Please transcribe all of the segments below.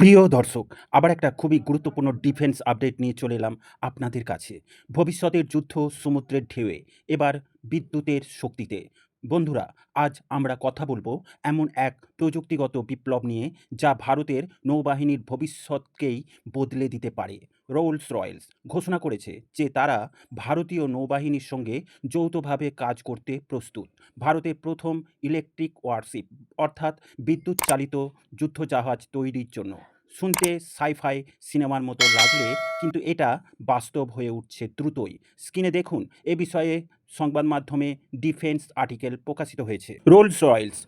প্রিয় দর্শক, আবার একটা খুবই গুরুত্বপূর্ণ ডিফেন্স আপডেট নিয়ে চলে এলাম আপনাদের কাছে। ভবিষ্যতের যুদ্ধ সমুদ্রের ঢেউয়ে, এবার বিদ্যুতের শক্তিতে। বন্ধুরা, আজ আমরা কথা বলব এমন এক প্রযুক্তিগত বিপ্লব নিয়ে, যা ভারতের নৌবাহিনীর ভবিষ্যৎকেই বদলে দিতে পারে। রোলস রয়েলস ঘোষণা করেছে যে, তারা ভারতীয় নৌবাহিনীর সঙ্গে যৌথভাবে কাজ করতে প্রস্তুত। ভারতের প্রথম ইলেকট্রিক ওয়ারশিপ অর্থাৎ বিদ্যুৎ চালিত যুদ্ধজাহাজ তৈরির জন্য। শুনতে সাইফাই সিনেমার মতো লাগলে কিন্তু এটা বাস্তব হয়ে উঠছে দ্রুতই। স্ক্রিনে দেখুন, এ বিষয়ে সংবাদ মাধ্যমে ডিফেন্স আর্টিকেল প্রকাশিত হয়েছে। রোলস রয়েলস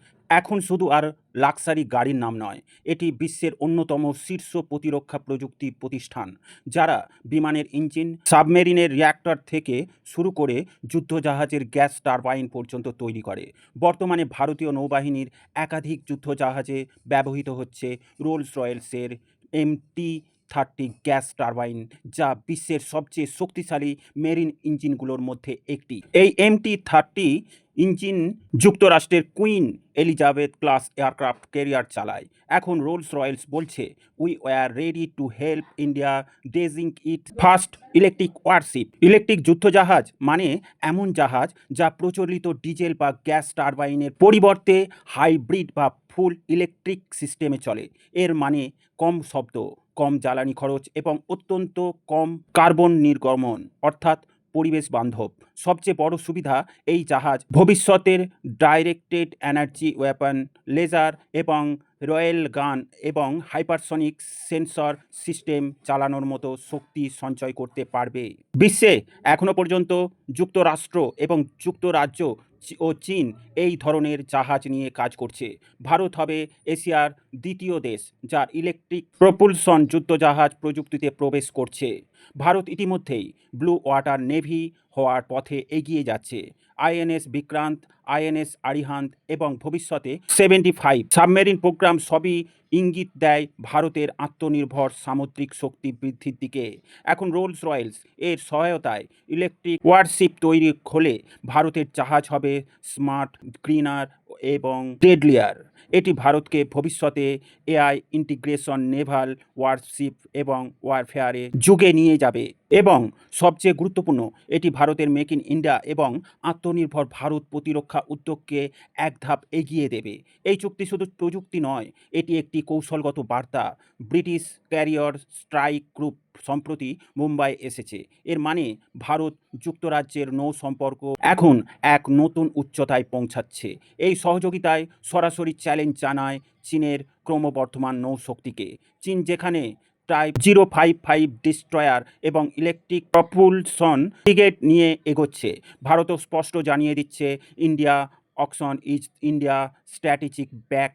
এখন শুধু আর লাক্সারি গাড়ির নাম নয়, এটি বিশ্বের অন্যতম শীর্ষ প্রতিরক্ষা প্রযুক্তি প্রতিষ্ঠান, যারা বিমানের ইঞ্জিন, সাবমেরিনের রিয়্যাক্টর থেকে শুরু করে যুদ্ধজাহাজের গ্যাস টারবাইন পর্যন্ত তৈরি করে। বর্তমানে ভারতীয় নৌবাহিনীর একাধিক যুদ্ধজাহাজে ব্যবহৃত হচ্ছে রোলস রয়েলসের এমটি থার্টি গ্যাস টারবাইন, যা বিশ্বের সবচেয়ে শক্তিশালী মেরিন ইঞ্জিনগুলোর মধ্যে একটি। এই এমটি থার্টি ইঞ্জিন যুক্তরাষ্ট্রের Queen Elizabeth class aircraft carrier চালায়। এখন রোলস রয়েলস বলছে we are ready to help India design it first electric warship electric যুদ্ধজাহাজ মানে এমন জাহাজ যা প্রচলিত ডিজেল বা গ্যাস টারবাইনের পরিবর্তে হাইব্রিড বা ফুল ইলেকট্রিক সিস্টেমে চলে। এর মানে কম শব্দ, কম জ্বালানি খরচ এবং অত্যন্ত কম কার্বন নির্গমন। অর্থাৎ পরিবেশ বান্ধব। সবচেয়ে বড় সুবিধা এই জাহাজ ভবিষ্যতের ডাইরেক্টেড এনার্জি ওয়েপন, লেজার এবং রয়েল গান এবং হাইপারসনিক সেন্সর সিস্টেম চালানোর মতো শক্তি সঞ্চয় করতে পারবে। বিশ্বে এখনও পর্যন্ত যুক্তরাষ্ট্র এবং যুক্তরাজ্য ও চীন এই ধরনের জাহাজ নিয়ে কাজ করছে। ভারত হবে এশিয়ার দ্বিতীয় দেশ যার ইলেকট্রিক প্রপুলশন যুদ্ধজাহাজ প্রযুক্তিতে প্রবেশ করছে। ভারত ইতিমধ্যেই ব্লু ওয়াটার নেভি হওয়ার পথে এগিয়ে যাচ্ছে। আইএনএস বিক্রান্ত, আইএনএস আরিহান্ত এবং ভবিষ্যতে সেভেন্টি ফাইভ সাবমেরিন প্রোগ্রাম সবই ইঙ্গিত দেয় ভারতের আত্মনির্ভর সামুদ্রিক শক্তি বৃদ্ধির দিকে। এখন রোলস রয়েলস এর সহায়তায় ইলেকট্রিক ওয়ারশিপ তৈরি হলে ভারতের জাহাজ হবে স্মার্ট, গ্রিনার এবং ডেডলিয়ার এটি ভারতকে ভবিষ্যতে এআই ইন্টিগ্রেশন নেভাল ওয়ারশিপ এবং ওয়ারফেয়ারে যুগে নিয়ে যাবে। এবং সবচেয়ে গুরুত্বপূর্ণ, এটি ভারতের মেক ইন ইন্ডিয়া এবং আত্মনির্ভর ভারত প্রতিরক্ষা উদ্যোগকে এক ধাপ এগিয়ে দেবে। এই চুক্তি শুধু প্রযুক্তি নয়, এটি একটি কৌশলগত বার্তা। ব্রিটিশ ক্যারিয়র স্ট্রাইক গ্রুপ সম্প্রতি মুম্বাই এসেছে। এর মানে ভারত যুক্তরাজ্যের নৌ সম্পর্ক এখন এক নতুন উচ্চতায় পৌঁছাচ্ছে। এই সহযোগিতায় সরাসরি চ্যালেঞ্জ জানায় চীনের ক্রমবর্ধমান নৌশক্তিকে। চীন যেখানে type zero five five destroyer এবং ইলেকট্রিক প্রপুলশন ফ্রিগেট নিয়ে এগোচ্ছে, ভারতও স্পষ্ট জানিয়ে দিচ্ছে, India auction is India, strategic back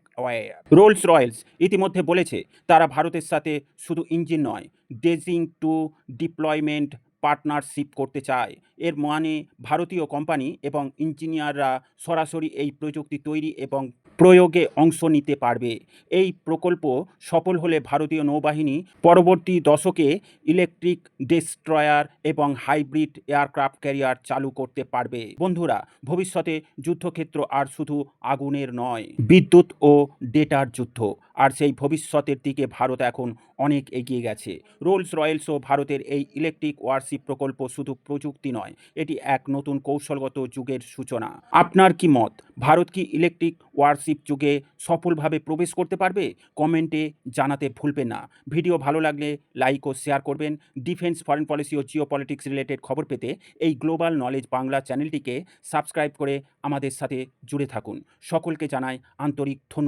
Rolls Royce ইতিমধ্যে বলেছে তারা ভারতের সাথে শুধু ইঞ্জিন নয় ডেজিং টু ডিপ্লয়মেন্ট পার্টনারশিপ করতে চায়। এর মানে ভারতীয় কোম্পানি এবং ইঞ্জিনিয়াররা সরাসরি এই প্রযুক্তি তৈরি এবং প্রয়োগে অংশ নিতে পারবে। এই প্রকল্প সফল হলে ভারতীয় নৌবাহিনী পরবর্তী দশকে ইলেকট্রিক ডেস্ট্রয়ার এবং হাইব্রিড এয়ারক্রাফট ক্যারিয়ার চালু করতে পারবে। বন্ধুরা, ভবিষ্যতে যুদ্ধক্ষেত্র আর শুধু আগুনের নয়, বিদ্যুৎ ও ডেটার যুদ্ধ। আর সেই ভবিষ্যতের দিকে ভারত এখন অনেক এগিয়ে গেছে। রোলস রয়েলসও ভারতের এই ইলেকট্রিক ওয়ারশিপ প্রকল্প শুধু প্রযুক্তি নয়, এটি এক নতুন কৌশলগত যুগের সূচনা। আপনার কি মত? ভারত কি ইলেকট্রিক ওয়ারশিপ যুগে সফলভাবে প্রবেশ করতে পারবে? কমেন্টে জানাতে ভুলবেন না। ভিডিও ভালো লাগলে লাইক ও শেয়ার করবেন। ডিফেন্স, ফরেন পলিসি ও জিও পলিটিক্স রিলেটেড খবর পেতে এই গ্লোবাল নলেজ বাংলা চ্যানেলটিকে সাবস্ক্রাইব করে আমাদের সাথে জুড়ে থাকুন। সকলকে জানাই আন্তরিক ধন্যবাদ।